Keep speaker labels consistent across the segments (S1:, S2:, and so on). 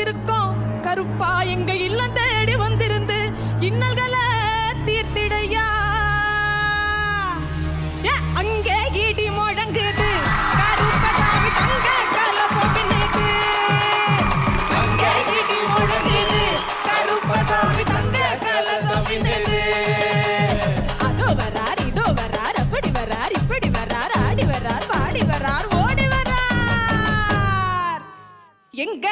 S1: இருக்கோம் கருப்பா எங்க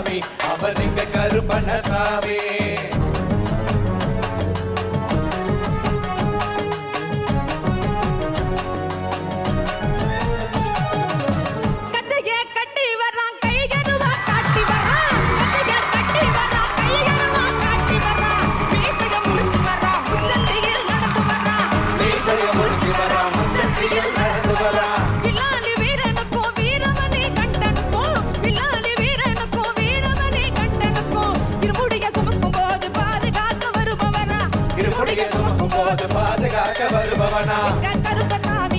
S1: சாமி.
S2: அவர் எங்க
S1: கருப்பண்ண சாமி. பாதுகாக்க வருபவனா? கருப்பதான்